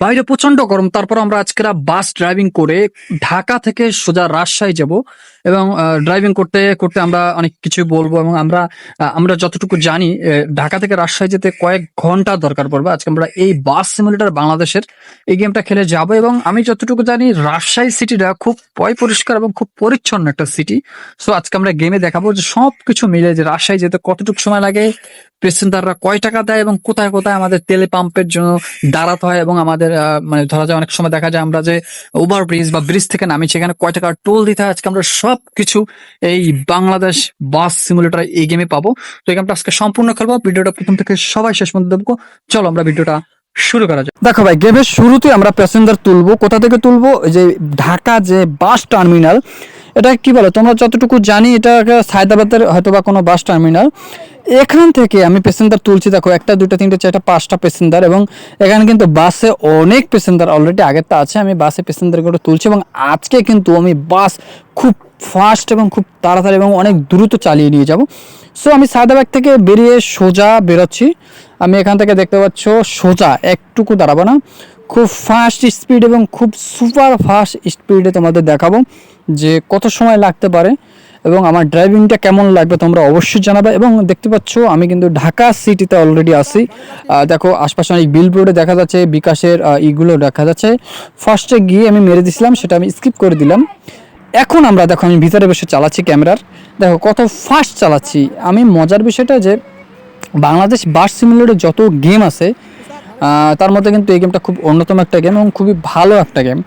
বাইরে প্রচণ্ড গরম। তারপর আমরা আজকে বাস ড্রাইভিং করে ঢাকা থেকে সোজা রাজশাহী যাব এবং ড্রাইভিং করতে করতে আমরা অনেক কিছু বলব এবং আমরা আমরা যতটুকু জানি ঢাকা থেকে রাজশাহী যেতে কয়েক ঘণ্টা দরকার পড়বে। আজকে আমরা এই বাস সিমুলেটর বাংলাদেশের এই গেমটা খেলে যাব এবং আমি যতটুকু জানি, রাজশাহী সিটিটা খুব পয় পরিষ্কার এবং খুব পরিচ্ছন্ন একটা সিটি সো আজকে আমরা গেমে দেখাবো যে সব কিছু মিলে যে রাজশাহী যেতে কতটুকু সময় লাগে প্যাসেঞ্জাররা কয় টাকা দেয় এবং কোথায় কোথায় আমাদের তেলে পাম্পের জন্য দাঁড়াতে হয় এবং আমাদের আহ, মানে ধরা যায় অনেক সময় দেখা যায় আমরা যে ওভার ব্রিজ বা ব্রিজ থেকে নামি সেখানে কয় টাকার টোল দিতে হয় আজকে আমরা সব কিছু এই বাংলাদেশ বাস সিমুলেটার এই গেমে পাবো। তো এই গেমটা আজকে সম্পূর্ণ খেলব ভিডিওটা প্রথম থেকে সবাই শেষ পর্যন্ত দেখব। চলো আমরা ভিডিওটা শুরু করা যায় দেখো ভাই গেমের শুরুতে আমরা প্যাসেঞ্জার তুলবো কোথা থেকে তুলবো? যে ঢাকা যে বাস টার্মিনাল এটা কি বলে? তোমরা যতটুকু জানি, এটা সায়দাবাদের হয়তো বা কোনো বাস টার্মিনাল। এখান থেকে আমি প্যাসেঞ্জার তুলছি, দেখো, একটা দুটো তিনটে, চারটা, পাঁচটা প্যাসেঞ্জার এবং এখানে কিন্তু বাসে অনেক প্যাসেঞ্জার অলরেডি আগেরটা আছে। আমি বাসে প্যাসেঞ্জারগুলো তুলছি এবং আজকে কিন্তু আমি বাস খুব ফাস্ট এবং খুব তাড়াতাড়ি এবং অনেক দ্রুত চালিয়ে নিয়ে যাব। সো আমি সায়দাবাগ থেকে বেরিয়ে সোজা বেরোচ্ছি। আমি এখান থেকে দেখতে পাচ্ছ সোজা একটুকু দাঁড়াবো না। খুব ফাস্ট স্পিড এবং খুব সুপার ফাস্ট স্পিডে তোমাদের দেখাবো যে কত সময় লাগতে পারে এবং আমার ড্রাইভিংটা কেমন লাগবে তোমরা অবশ্যই জানাবে এবং দেখতে পাচ্ছ আমি কিন্তু ঢাকা সিটিতে অলরেডি আসি দেখো আশপাশে অনেক বিল বোর্ডে দেখা যাচ্ছে, বিকাশের ইগুলো দেখা যাচ্ছে। ফার্স্টে গিয়ে আমি মেরে দিছিলাম, সেটা আমি স্কিপ করে দিলাম। এখন আমরা দেখো আমি ভিতরে বসে চালাচ্ছি ক্যামেরার। দেখো কত ফাস্ট চালাচ্ছি। আমি মজার বিষয়টা যে বাংলাদেশ বাস সিমুলেটর যত গেম আছে তার মধ্যে কিন্তু এই গেমটা খুব অন্যতম একটা গেম এবং খুবই ভালো একটা গেম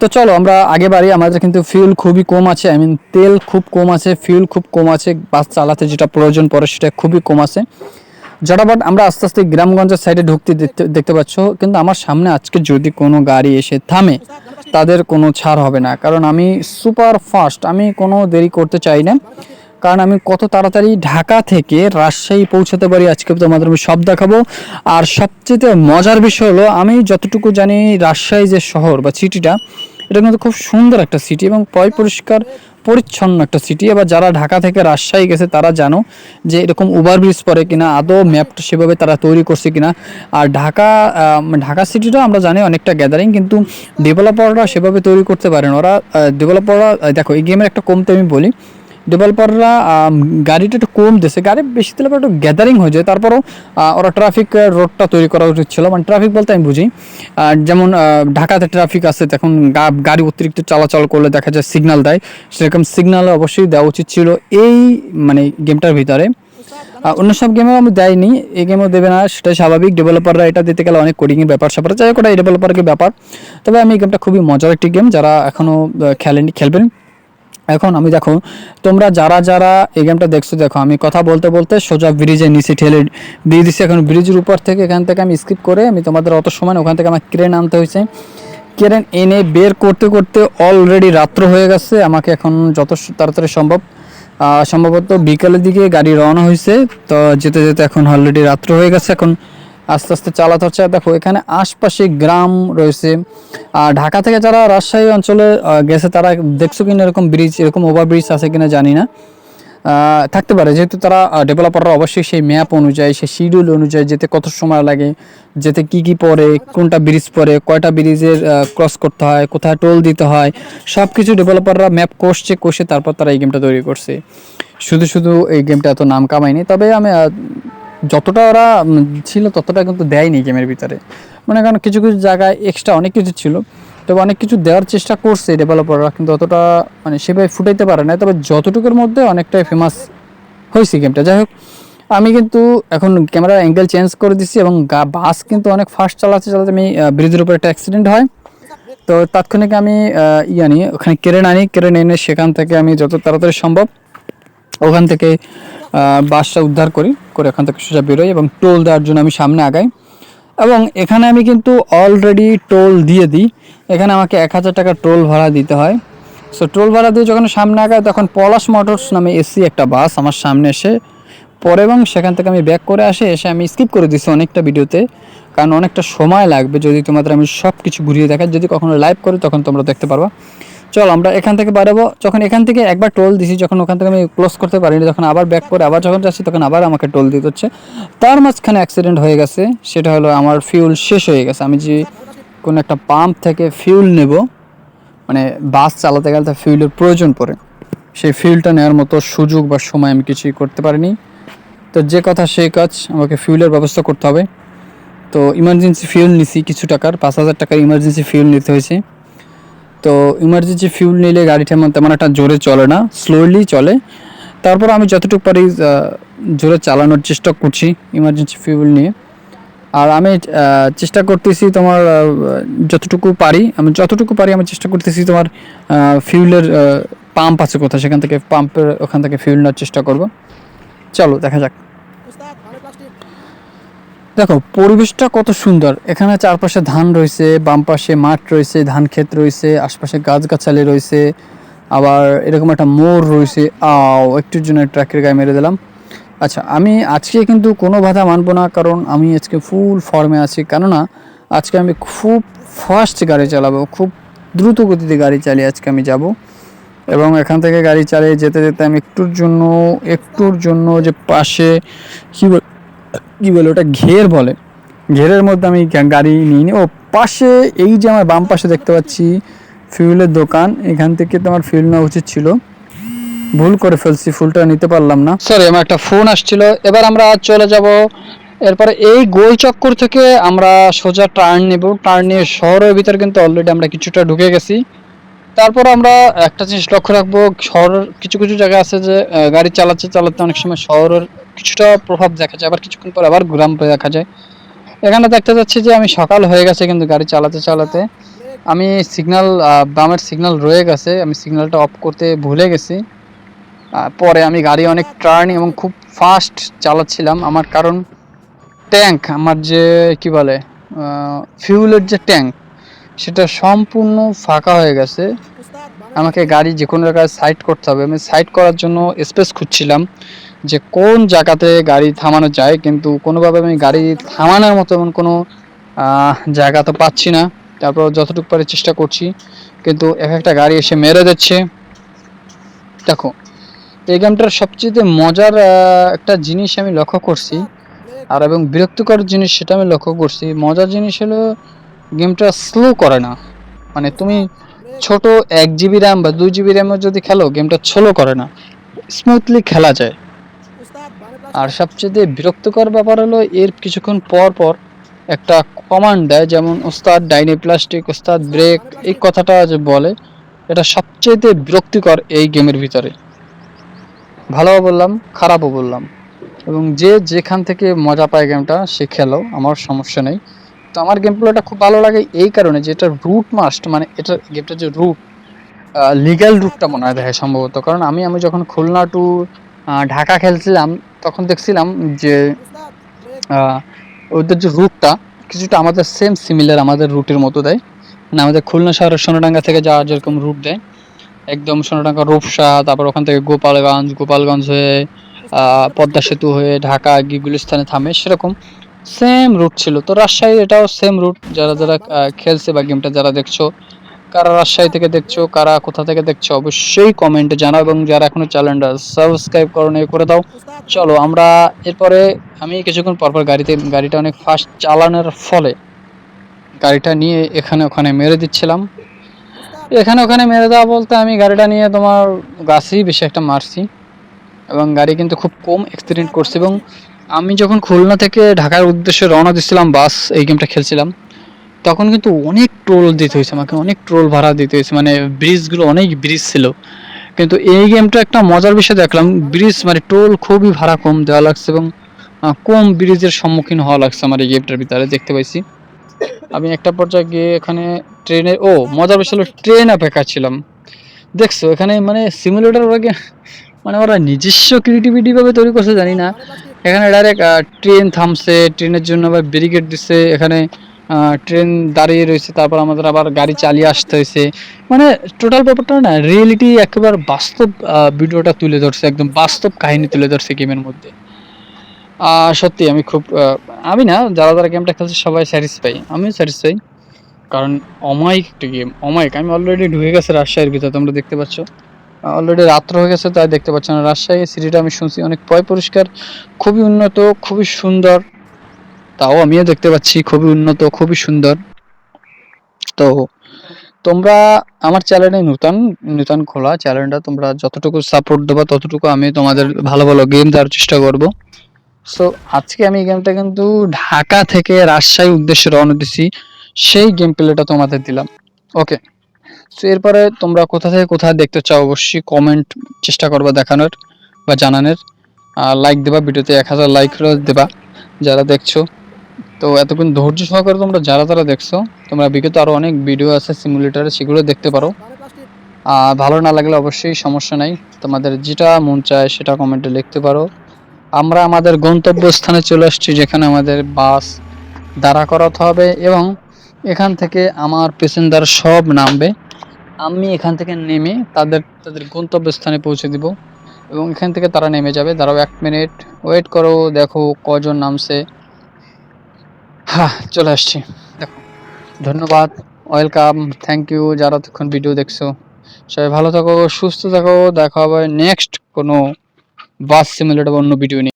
তো চলো, আমরা আগে বাড়ি, আমাদের কিন্তু ফিউল খুবই কম আছে আই মিন তেল খুব কম আছে ফিউল খুব কম আছে বাস চালাতে যেটা প্রয়োজন পড়ে সেটা খুবই কম আছে। জটাবাট আমরা আস্তে আস্তে গ্রামগঞ্জের সাইডে ঢুকতে দেখতে পাচ্ছ, কিন্তু আমার সামনে আজকে যদি কোনো গাড়ি এসে থামে, তাদের কোনো ছাড় হবে না। কারণ আমি সুপার ফাস্ট আমি কোনো দেরি করতে চাই না। কারণ আমি কত তাড়াতাড়ি ঢাকা থেকে রাজশাহী পৌঁছাতে পারি আজকে তোমাদের আমি সব দেখাবো। আর সবচেয়ে মজার বিষয় হলো, আমি যতটুকু জানি রাজশাহী যে শহর বা সিটিটা, এটা কিন্তু খুব সুন্দর একটা সিটি এবং পয় পরিষ্কার পরিচ্ছন্ন একটা সিটি এবার যারা ঢাকা থেকে রাজশাহী গেছে, তারা জানো যে এরকম ওভার ব্রিজ পরে কিনা, আদৌ ম্যাপটা সেভাবে তারা তৈরি করছে কিনা। আর ঢাকা ঢাকা সিটিটা আমরা জানি অনেকটা গ্যাদারিং কিন্তু ডেভেলপাররা সেভাবে তৈরি করতে পারেন। ওরা ডেভেলপাররা দেখো, এই গেমের একটা কমতে আমি বলি। ডেভেলপাররা গাড়িটা একটু কম দিয়েছে। গাড়ি বেশি দিলে একটু গ্যাদারিং হয়ে যায়। তারপরও ওরা ট্রাফিক রোডটা তৈরি করা উচিত ছিল। মানে ট্রাফিক বলতে আমি বুঝি। যেমন ঢাকাতে ট্রাফিক আছে, তখন গাড়ি অতিরিক্ত চলাচল করলে দেখা যায় সিগনাল দেয়। সেরকম সিগনাল অবশ্যই দেওয়া উচিত ছিল। এই মানে গেমটার ভিতরে। অন্য সব গেমেও আমি দেয়নি। এই গেমেও দেবে না, সেটাই স্বাভাবিক। ডেভেলপাররা এটা দিতে গেলে অনেক কোডিংয়ের ব্যাপার স্যাপার যাই হোক, ওটা ডেভেলপারের ব্যাপার। তবে আমি এই গেমটা খুবই মজার একটি গেম যারা এখনও খেলেনি, খেলবেন। এখন আমি দেখো, তোমরা যারা যারা এই গেমটা দেখছ, দেখো, আমি কথা বলতে বলতে সোজা ব্রিজের নিচে ঠেলে দিয়ে দিচ্ছি এখন ব্রিজের উপর থেকে এখান থেকে আমি স্কিপ করে আমি তোমাদের অত সময় ওখান থেকে আমার ক্রেন আনতে হয়েছে। ক্রেন এনে বের করতে করতে অলরেডি রাত্র হয়ে গেছে, আমাকে এখন যত তাড়াতাড়ি সম্ভব সম্ভবত বিকালের দিকে গাড়ি রওনা হয়েছে, তো যেতে যেতে এখন অলরেডি রাত্র হয়ে গেছে। এখন আস্তে আস্তে চালাতে হচ্ছে। দেখো, এখানে আশপাশে গ্রাম রয়েছে। আর ঢাকা থেকে যারা রাজশাহী অঞ্চলে গেছে, তারা দেখছ কিনা এরকম ব্রিজ এরকম ওভার ব্রিজ আছে কিনা জানি না। থাকতে পারে। যেহেতু তারা ডেভেলপাররা অবশ্যই সেই ম্যাপ অনুযায়ী, সেই শিডিউল অনুযায়ী যেতে কত সময় লাগে, যেতে কি কি পড়ে, কোনটা ব্রিজ পড়ে, কয়টা ব্রিজের ক্রস করতে হয়, কোথায় টোল দিতে হয় সব কিছু ডেভেলপাররা ম্যাপ কষছে, কষে তারপর তারা এই গেমটা তৈরি করছে। শুধু শুধু এই গেমটা এত নাম কামায়নি। তবে আমি যতটা ওরা ছিল ততটা কিন্তু দেয়নি গেমের ভিতরে। মানে কারণ কিছু কিছু জায়গায় এক্সট্রা অনেক কিছু ছিল, তবে অনেক কিছু দেওয়ার চেষ্টা করছে ডেভেলপাররা কিন্তু অতটা মানে সেভাবে ফুটাইতে পারে না তবে যতটুকুর মধ্যে অনেকটাই ফেমাস হয়েছে গেমটা যাই হোক, আমি কিন্তু এখন ক্যামেরার অ্যাঙ্গেল চেঞ্জ করে দিচ্ছি এবং বাস কিন্তু অনেক ফাস্ট চালাচ্ছে চালাতে আমি ব্রিজের উপরে একটা অ্যাক্সিডেন্ট হয়। তো তাৎক্ষণিক আমি ইয়ে আনি ওখানে কেরেন আনি কেরেন এনে সেখান থেকে আমি যত তাড়াতাড়ি সম্ভব ওখান থেকে বাসটা উদ্ধার করি, করে ওখান থেকে সোজা বেরোই এবং টোল দেওয়ার জন্য আমি সামনে আগাই। এবং এখানে আমি কিন্তু অলরেডি টোল দিয়ে দিই। এখানে আমাকে এক হাজার টাকা টোল ভাড়া দিতে হয়। সো টোল ভাড়া দিয়ে যখন সামনে আগাই, তখন পলাশ মোটরস নামে এসি একটা বাস আমার সামনে এসে পরে এবং সেখান থেকে আমি ব্যাক করে আসে, এসে আমি স্কিপ করে দিচ্ছি অনেকটা ভিডিওতে। কারণ অনেকটা সময় লাগবে যদি তোমাদের আমি সব কিছু ঘুরিয়ে দেখাই। যদি কখনো লাইভ করি, তখন তোমরা দেখতে পারবা। চল, আমরা এখান থেকে বাড়াবো। যখন এখান থেকে একবার টোল দিছি, যখন ওখান থেকে আমি ক্লোজ করতে পারিনি, যখন আবার ব্যাক করে আবার যখন যাচ্ছি, তখন আবার আমাকে টোল দিতে হচ্ছে। তার মাঝখানে অ্যাক্সিডেন্ট হয়ে গেছে, সেটা হলো আমার ফিউল শেষ হয়ে গেছে। আমি যে কোনো একটা পাম্প থেকে ফিউল নেব মানে বাস চালাতে গেলে তার ফিউলের প্রয়োজন পড়ে। সেই ফিউলটা নেওয়ার মতো সুযোগ বা সময় আমি কিছুই করতে পারিনি। তো যে কথা সেই কাজ, আমাকে ফিউলের ব্যবস্থা করতে হবে। তো ইমার্জেন্সি ফিউল নিছি, কিছু টাকার, পাঁচ হাজার টাকার ইমার্জেন্সি ফিউল নিতে হয়েছে। তো ইমার্জেন্সি ফিউল নিলে গাড়িটা আমার তেমন একটা জোরে চলে না স্লোলি চলে। তারপর আমি যতটুকু পারি জোরে চালানোর চেষ্টা করছি ইমার্জেন্সি ফিউল নিয়ে। আর আমি চেষ্টা করতেছি তোমার যতটুকু পারি, আমি যতটুকু পারি আমি চেষ্টা করতেছি তোমার ফিউলের পাম্প আছে কোথায়, সেখান থেকে পাম্পের ওখান থেকে ফিউল নেওয়ার চেষ্টা করব। চলো, দেখা যাক। দেখো, পরিবেশটা কত সুন্দর। এখানে চারপাশে ধান রয়েছে, বাম পাশে মাঠ রয়েছে, ধান ক্ষেত রয়েছে, আশপাশে গাছগাছালি রয়েছে, আবার এরকম একটা মোর রয়েছে। আও একটুর জন্য ট্রাকের গায়ে মেরে দিলাম। আচ্ছা আমি আজকে কিন্তু কোনো বাধা মানবো না, কারণ আমি আজকে ফুল ফর্মে আছি। কেননা, আজকে আমি খুব ফাস্ট গাড়ি চালাবো, খুব দ্রুত গতিতে গাড়ি চালিয়ে আজকে আমি যাব। এবং এখান থেকে গাড়ি চালিয়ে যেতে যেতে আমি একটুর জন্য একটুর জন্য যে পাশে, কী বল কি বলে ওটা, ঘের বলে। ঘেরের মধ্যে আমি গাড়ি নিয়ে নিই। ও পাশে, এই যে আমার বাম পাশে দেখতে পাচ্ছি ফিউলের দোকান, এখান থেকে তো আমার ফিউল নেওয়া উচিত ছিল। ভুল করে ফেলছি ফুলটা নিতে পারলাম না। সরি আমার একটা ফোন আসছিল। এবার আমরা চলে যাব। এরপরে এই গোল চক্কর থেকে আমরা সোজা টার্ন নেব। টার্ন নিয়ে শহরের ভিতর কিন্তু অলরেডি আমরা কিছুটা ঢুকে গেছি। তারপর আমরা একটা জিনিস লক্ষ্য রাখব। শহরের কিছু কিছু জায়গা আছে যে গাড়ি চালাচ্ছে, চালাতে অনেক সময় শহরের কিছুটা প্রভাব দেখা যায়, আবার কিছুক্ষণ পর আবার গ্রাম দেখা যায়। এখানে দেখতে যাচ্ছি যে আমি সকাল হয়ে গেছে কিন্তু গাড়ি চালাতে চালাতে। আমি সিগন্যাল বামের সিগনাল রয়ে গেছে, আমি সিগনালটা অফ করতে ভুলে গেছি। পরে আমি গাড়ি অনেক টার্নিং এবং খুব ফাস্ট চালাচ্ছিলাম। আমার কারণ ট্যাঙ্ক আমার যে, কি বলে ফিউলের যে ট্যাঙ্ক সেটা সম্পূর্ণ ফাঁকা হয়ে গেছে। আমাকে গাড়ি যে কোনো জায়গায় সাইড করতে হবে। আমি সাইড করার জন্য স্পেস খুঁজছিলাম। যে কোন জায়গাতে গাড়ি থামানো যায়, কিন্তু কোনোভাবে আমি গাড়ি থামানোর মতো এমন কোনো জায়গা তো পাচ্ছি না। তারপর যতটুকু পারি চেষ্টা করছি। কিন্তু এক একটা গাড়ি এসে মেরে দিচ্ছে। দেখো, এই গেমটার সবচেয়ে মজার একটা জিনিস আমি লক্ষ্য করছি, আর এবং বিরক্তিকর জিনিস সেটা আমি লক্ষ্য করছি। মজার জিনিস হলো, গেমটা স্লো করে না। মানে তুমি ছোট এক জিবি র্যাম বা দুই জিবি র্যামে যদি খেলো, গেমটা স্লো করে না। স্মুথলি খেলা যায়। আর সবচেয়ে বিরক্তকর ব্যাপার হলো এর কিছুক্ষণ পর পর একটা কমান্ড দেয়, যেমন, ওস্তাদ, ডাইনি প্লাস্টিক, ওস্তাদ, ব্রেক, এই কথাটা যে বলে, এটা সবচেয়ে বিরক্তিকর এই গেমের ভিতরে। ভালোও বললাম, খারাপও বললাম। এবং যে যেখান থেকে মজা পায় গেমটা, সে খেলো, আমার সমস্যা নেই। তো আমার গেম প্লেটা খুব ভালো লাগে এই কারণে যে এটা রুট মাস্ট মানে এটা গেমটা যে রুট লিগ্যাল রুটটা মনে হয় দেখে সম্ভবত। কারণ আমি আমি যখন খুলনা টু ঢাকা খেলছিলাম তখন দেখছিলাম যে ওদের যে রুটটা কিছুটা আমাদের সেম সিমিলার আমাদের রুটের মতো দেয়। মানে আমাদের খুলনা শহরের সোনাডাঙ্গা থেকে যাওয়ার যেরকম রুট দেয়, একদম সোনাডাঙ্গা রূপসা, তারপর ওখান থেকে গোপালগঞ্জ গোপালগঞ্জ হয়ে পদ্মা সেতু হয়ে ঢাকা গুলিস্তানে থামে, সেরকম সেম রুট ছিল। তো রাজশাহী এটাও সেম রুট যারা যারা খেলছে বা গেমটা যারা দেখছ কারা রাজশাহী থেকে দেখছ, কারা কোথা থেকে দেখছ অবশ্যই কমেন্টে জানাও এবং যারা এখনও চ্যানেলটা সাবস্ক্রাইব করো করে দাও। চলো আমরা এরপরে আমি কিছুক্ষণ পরপর গাড়িতে, গাড়িটা অনেক ফাস্ট চালানোর ফলে গাড়িটা নিয়ে এখানে ওখানে মেরে দিচ্ছিলাম। এখানে ওখানে মেরে দেওয়া বলতে আমি গাড়িটা নিয়ে তোমার গাছেই বেশি একটা মারছি এবং গাড়ি কিন্তু খুব কম অ্যাক্সিডেন্ট করছে এবং আমি যখন খুলনা থেকে ঢাকার উদ্দেশ্যে রওনা দিচ্ছিলাম বাস এই গেমটা খেলছিলাম তখন কিন্তু অনেক ট্রোল দিতে হয়েছে আমাকে, অনেক ট্রোল ভাড়া দিতে হয়েছে। মানে ব্রিজগুলো অনেক ব্রিজ ছিল। কিন্তু এই গেমটা একটা মজার বিষয় দেখলাম। ব্রিজ মানে টোল খুবই ভাড়া কম দেওয়া লাগছে এবং কম ব্রিজের সম্মুখীন হওয়া লাগছে আমার এই গেমটার ভিতরে, দেখতে পাইছি। আমি একটা পর্যায়ে গিয়ে এখানে ট্রেনের ও, মজার বিষয় হলো ট্রেন অপেক্ষা ছিলাম। দেখছ, এখানে মানে সিমুলেটর ওরা মানে ওরা নিজস্ব ক্রিয়েটিভিটিভাবে তৈরি করছে, জানি না। এখানে ডাইরেক্ট ট্রেন থামছে ট্রেনের জন্য আবার ব্যারিকেড দিচ্ছে। এখানে ট্রেন দাঁড়িয়ে রয়েছে, তারপর আমাদের আবার গাড়ি চালিয়ে আসতে হয়েছে। মানে টোটাল ব্যাপারটা না রিয়েলিটি একেবারে বাস্তব ভিডিওটা তুলে ধরছে, একদম বাস্তব কাহিনী তুলে ধরছে গেমের মধ্যে। সত্যি আমি খুব আমি না, যারা যারা গেমটা খেলছে, সবাই স্যাটিসফাই আমিও স্যাটিসফাই কারণ অমায়িক একটা গেম অমায়িক। আমি অলরেডি ঢুকে গেছে রাজশাহীর ভিতরে, তোমরা দেখতে পাচ্ছ। অলরেডি রাত্র হয়ে গেছে, তাই দেখতে পাচ্ছ না। রাজশাহী সিটিটা আমি শুনছি অনেক পয় পরিষ্কার, খুবই উন্নত, খুবই সুন্দর। তাও আমিও দেখতে পাচ্ছি খুবই উন্নত, খুবই সুন্দর। তো তোমরা আমার চ্যানেলে নতুন নতুন খোলা চ্যানেলটা তোমরা যতটুকু সাপোর্ট দেবা ততটুকু আমি তোমাদের ভালো ভালো গেম দেওয়ার চেষ্টা করব। সো আজকে আমি গেমটা কিন্তু ঢাকা থেকে রাজশাহী উদ্দেশ্যে রওনা দিছি, সেই গেম প্লেটা তোমাদের দিলাম। ওকে সো এরপরে তোমরা কোথা থেকে কোথায় দেখতে চাও অবশ্যই কমেন্ট চেষ্টা করবা দেখানোর বা জানানোর। লাইক দেবা, ভিডিওতে এক হাজার লাইক দেবা যারা দেখছ। তো এতক্ষণ ধৈর্য সহকারে তোমরা যারা যারা দেখছ, তোমরা বিগত আরও অনেক ভিডিও আছে সিমুলেটারে সেগুলো দেখতে পারো। আর ভালো না লাগলে অবশ্যই সমস্যা নাই। তোমাদের যেটা মন চায় সেটা কমেন্টে লিখতে পারো। আমরা আমাদের গন্তব্যস্থানে চলে আসছি, যেখানে আমাদের বাস দাঁড়া করাতে হবে এবং এখান থেকে আমার প্যাসেঞ্জার সব নামবে। আমি এখান থেকে নেমে তাদের তাদের গন্তব্যস্থানে পৌঁছে দিব এবং এখান থেকে তারা নেমে যাবে। দাঁড়াও এক মিনিট ওয়েট করো, দেখো কজন নামছে। হ্যাঁ চলে আসছি। দেখো, ধন্যবাদ, ওয়েলকাম থ্যাংক ইউ যারা তখন ভিডিও দেখছ। সবাই ভালো থাকো, সুস্থ থাকো, দেখা হবে নেক্সট কোনো বাস সিমুলেটর অন্য ভিডিও নিয়ে।